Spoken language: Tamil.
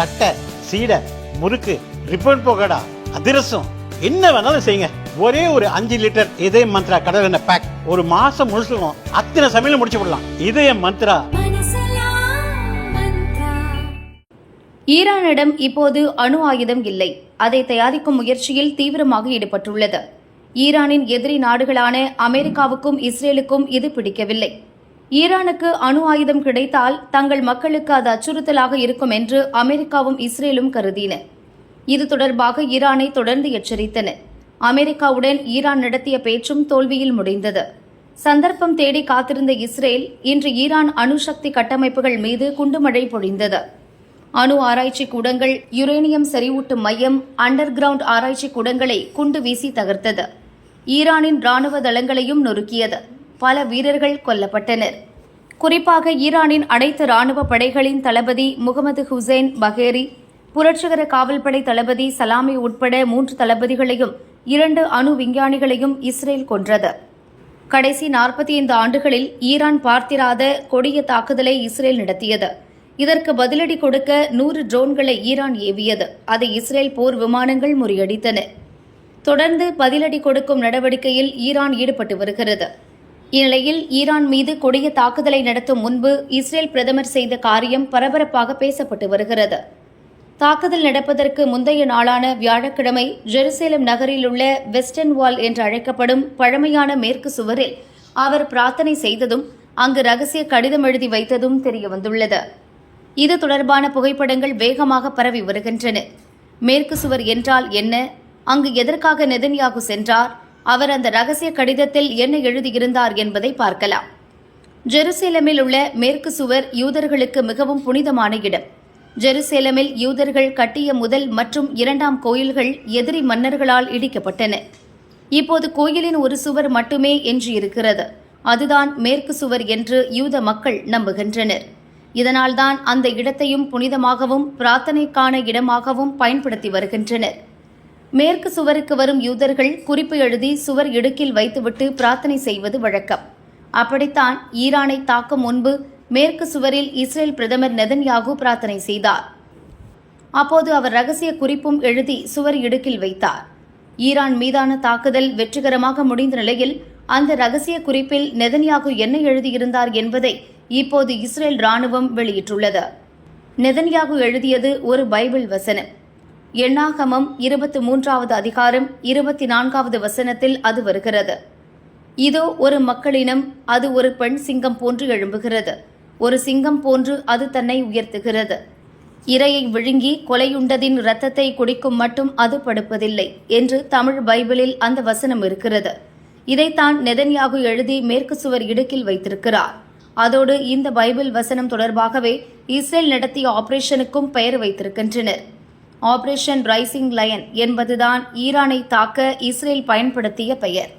தட்டை சீடை முறுக்கு ரிப்பன் போகடா அதிரசம். என்ன வேணாலும் செய்யுங்க. ஒரே ஒரு அஞ்சு லிட்டர் இதய மந்த்ரா கடல் எண்ணெய் பேக் ஒரு மாசம் முழுசுக்கும் அத்தனை சமையல் முடிச்சு விடலாம். இதய மந்த்ரா. ஈரானிடம் இப்போது அணு ஆயுதம் இல்லை. அதை தயாரிக்கும் முயற்சியில் தீவிரமாக ஈடுபட்டுள்ளது. ஈரானின் எதிரி நாடுகளான அமெரிக்காவுக்கும் இஸ்ரேலுக்கும் இது பிடிக்கவில்லை. ஈரானுக்கு அணு ஆயுதம் கிடைத்தால் தங்கள் மக்களுக்கு அது அச்சுறுத்தலாக இருக்கும் என்று அமெரிக்காவும் இஸ்ரேலும் கருதின. இது தொடர்பாக ஈரானை தொடர்ந்து எச்சரித்தன. அமெரிக்காவுடன் ஈரான் நடத்திய பேச்சும் தோல்வியில் முடிந்தது. சந்தர்ப்பம் தேடி காத்திருந்த இஸ்ரேல் இன்று ஈரான் அணுசக்தி கட்டமைப்புகள் மீது குண்டுமழை பொழிந்தது. அணு ஆராய்ச்சி கூடங்கள் யுரேனியம் செறிவூட்டும் மையம் அண்டர் கிரவுண்ட் ஆராய்ச்சி கூடங்களை குண்டு வீசி தகர்த்தது. ஈரானின் ராணுவ தளங்களையும் நொறுக்கியது. பல வீரர்கள் கொல்லப்பட்டனர். குறிப்பாக ஈரானின் அனைத்து ராணுவ படைகளின் தளபதி முகமது ஹுசைன் பஹேரி புரட்சிகர காவல்படை தளபதி சலாமி உட்பட மூன்று தளபதிகளையும் இரண்டு அணு விஞ்ஞானிகளையும் இஸ்ரேல் கொன்றது. கடைசி நாற்பத்தி ஐந்து ஆண்டுகளில் ஈரான் பார்த்திராத கொடிய தாக்குதலை இஸ்ரேல் நடத்தியது. இதற்கு பதிலடி கொடுக்க நூறு ட்ரோன்களை ஈரான் ஏவியது. அதை இஸ்ரேல் போர் விமானங்கள் முறியடித்தன. தொடர்ந்து பதிலடி கொடுக்கும் நடவடிக்கையில் ஈரான் ஈடுபட்டு வருகிறது. இந்நிலையில் ஈரான் மீது கொடிய தாக்குதலை நடத்தும் முன்பு இஸ்ரேல் பிரதமர் செய்த காரியம் பரபரப்பாக பேசப்பட்டு வருகிறது. தாக்குதல் நடப்பதற்கு முந்தைய நாளான வியாழக்கிழமை ஜெருசலேம் நகரில் உள்ள வெஸ்டர்ன் வால் என்று அழைக்கப்படும் பழமையான மேற்கு சுவரில் அவர் பிரார்த்தனை செய்ததும் அங்கு ரகசிய கடிதம் எழுதி வைத்ததும் தெரியவந்துள்ளது. இது தொடர்பான புகைப்படங்கள் வேகமாக பரவி வருகின்றன. மேற்கு சுவர் என்றால் என்ன? அங்கு எதற்காக நெதன்யாகு சென்றார்? அவர் அந்த ரகசிய கடிதத்தில் என்ன எழுதியிருந்தார் என்பதை பார்க்கலாம். ஜெருசேலமில் உள்ள மேற்கு சுவர் யூதர்களுக்கு மிகவும் புனிதமான இடம். ஜெருசேலமில் யூதர்கள் கட்டிய முதல் மற்றும் இரண்டாம் கோயில்கள் எதிரி மன்னர்களால் இடிக்கப்பட்டன. இப்போது கோயிலின் ஒரு சுவர் மட்டுமே எஞ்சியிருக்கிறது. அதுதான் மேற்கு சுவர் என்று யூத மக்கள் நம்புகின்றனர். இதனால்தான் அந்த இடத்தையும் புனிதமாகவும் பிரார்த்தனைக்கான இடமாகவும் பயன்படுத்தி வருகின்றனர். மேற்கு சுவருக்கு வரும் யூதர்கள் குறிப்பு எழுதி சுவர் இடுக்கில் வைத்துவிட்டு பிரார்த்தனை செய்வது வழக்கம். அப்படித்தான் ஈரானை தாக்கும் முன்பு மேற்கு சுவரில் இஸ்ரேல் பிரதமர் நெதன்யாகு பிரார்த்தனை செய்தார். அப்போது அவர் ரகசிய குறிப்பும் எழுதி சுவர் இடுக்கில் வைத்தார். ஈரான் மீதான தாக்குதல் வெற்றிகரமாக முடிந்த நிலையில் அந்த ரகசிய குறிப்பில் நெதன்யாகு என்ன எழுதியிருந்தார் என்பதை இப்போது இஸ்ரேல் ராணுவம் வெளியிட்டுள்ளது. நெதன்யாகு எழுதியது ஒரு பைபிள் வசனம். எண்ணாகமம் இருபத்தி மூன்றாவது அதிகாரம் இருபத்தி நான்காவது வசனத்தில் அது வருகிறது. இதோ ஒரு மக்களினம் அது ஒரு பெண் சிங்கம் போன்று எழும்புகிறது. ஒரு சிங்கம் போன்று அது தன்னை உயர்த்துகிறது. இரையை விழுங்கி கொலையுண்டதின் இரத்தத்தை குடிக்கும் மட்டும் அது படுப்பதில்லை என்று தமிழ் பைபிளில் அந்த வசனம் இருக்கிறது. இதைத்தான் நெதன்யாகு எழுதி மேற்கு சுவர் இடுக்கில் வைத்திருக்கிறார். அதோடு இந்த பைபிள் வசனம் தொடர்பாகவே இஸ்ரேல் நடத்திய ஆபரேஷனுக்கும் பெயர் வைத்திருக்கின்றனர். ஆபரேஷன் ரைசிங் லயன் என்பதுதான் ஈரானை தாக்க இஸ்ரேல் பயன்படுத்திய பெயர்.